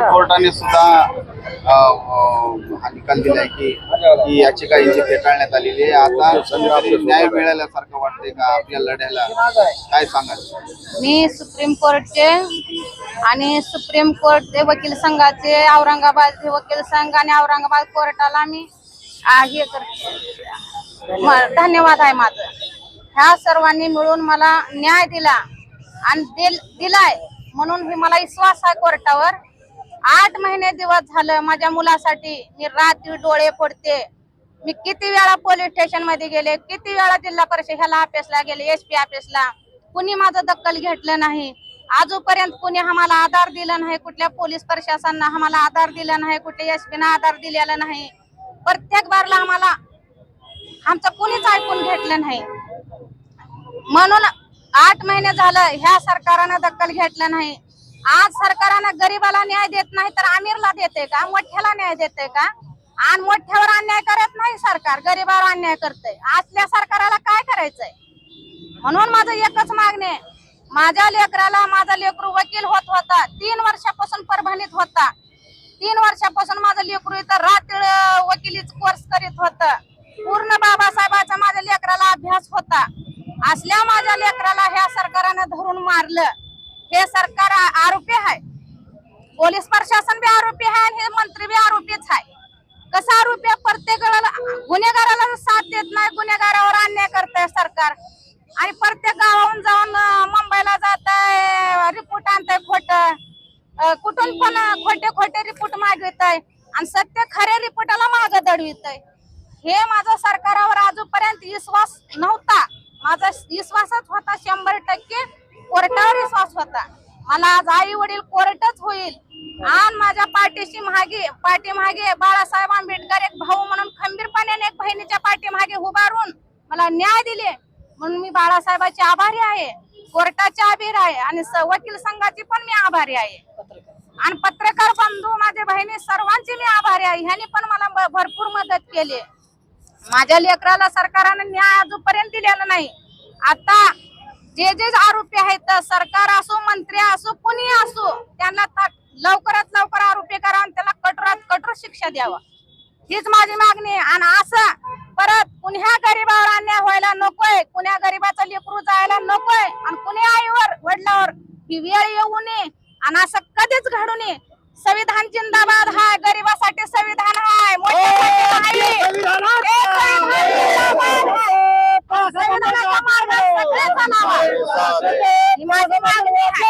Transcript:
कोर्टाने सुद्धा निकाल दिलाय की ही याचिका यांची फेटाळण्यात आलेली आहे. आता कुठेतरी न्याय मिळाल्यासारखं वाटतंय का? आपल्या लढ्याला काय सांगाल? मी सुप्रीम कोर्टचे आणि सुप्रीम कोर्टचे वकील संघाचे औरंगाबाद वकील संघ आणि औरंगाबाद कोर्टाला मी आ, हे करते. म- धन्यवाद आहे माझं. ह्या सर्वांनी मिळून मला न्याय दिला आणि दिल दिलाय म्हणून ही मला विश्वास आहे कोर्टावर. आठ महिने दिवस झालं माझ्या मुलासाठी मी रात्री डोळे फोडते. मी किती वेळा पोलीस स्टेशनमध्ये गेले किती वेळा जिल्हा परिषद ह्याला ऑफिसला गेले एसपी ऑफिसला कुणी माझं दखल घेतलं नाही. आजूपर्यंत कुणी आम्हाला आधार दिला नाही कुठल्या पोलीस प्रशासनानं आम्हाला आधार दिला नाही कुठल्या एस पीनं आधार दिलेला नाही. प्रत्येक बारला आम्हाला आमचं कुणीच ऐकून घेतलं नाही. म्हणून आठ महिने झालं ह्या सरकारनं दखल घेतलं नाही. आज सरकारनं गरीबाला न्याय देत नाही तर आमिरला देते का? मोठ्याला न्याय देते का? आणि मोठ्यावर अन्याय करत नाही सरकार गरीबावर अन्याय करते असल्या सरकाराला काय करायचंय? म्हणून माझं एकच मागणी आहे. माझ्या लेकराला माझा लेकरू वकील होत होता. तीन वर्षापासून परभणीत होता. तीन वर्षापासून माझं लेकरू इथं रात्र वकिलीच कोर्स करीत होत. पूर्ण बाबासाहेबाचा माझ्या लेकराला अभ्यास होता. असल्या माझ्या लेकराला ह्या सरकारनं धरून मारलं. हे सरकार आरोपी आहे. पोलीस प्रशासन बी आरोपी आहे आणि हे मंत्री बी आरोपीच आहे. कसं आरोपी प्रत्येकाला गुन्हेगाराला साथ देत नाही गुन्हेगारावर अन्याय करतंय सरकार. आणि प्रत्येक गावाहून जाऊन मुंबईला जात आहे रिपोर्ट आणताय खोट. कुठून पण खोटे खोटे रिपोर्ट मागवित आहे आणि सत्य खऱ्या रिपोर्टाला माग दडवित आहे हे माझा सरकारावर आजपर्यंत विश्वास नव्हता. माझा विश्वासच होता शंभर टक्के. कोर्टावर विश्वास होता. मला आज आई वडील कोर्टच होईल. आणि माझ्या पाठीशी मागे पाठीमागे बाळासाहेब आंबेडकर एक भाऊ म्हणून खंबीरपणे एक बहिणीच्या पाठीमागे उभारून मला न्याय दिले. म्हणून मी बाळासाहेबाची आभारी आहे. कोर्टाचे आभारी आहे आणि स- वकील संघाची पण मी आभारी आहे. आणि पत्रकार बंधू माझे बहिणी सर्वांची मी आभारी आहे. ह्यांनी पण मला भरपूर मदत केली. माझ्या लेकराला सरकारने न्याय अजूनपर्यंत दिलेला नाही. आता जे जे आरोपी आहेत सरकार असो मंत्री असो कुणी असो त्यांना लवकरात लवकर आरोपी करा आणि त्याला कठोरात कठोर शिक्षा द्यावा. हीच माझी मागणी आणि असं परत कुण्या गरीबावर अन्याय व्हायला नकोय कुण्या गरीबाचं लेकरू जायला नकोय आणि कुण्या आईवर वडिलावर ही वेळ येऊ नये आणि असं कधीच घडू नये. संविधान जिंदाबाद हाय गरीबासाठी संविधान हाय मोठ्यासाठी नाही. एक संविधान जिंदाबाद हाय. संविधानाचा मार्ग चालावा. ही माझी मागणी आहे.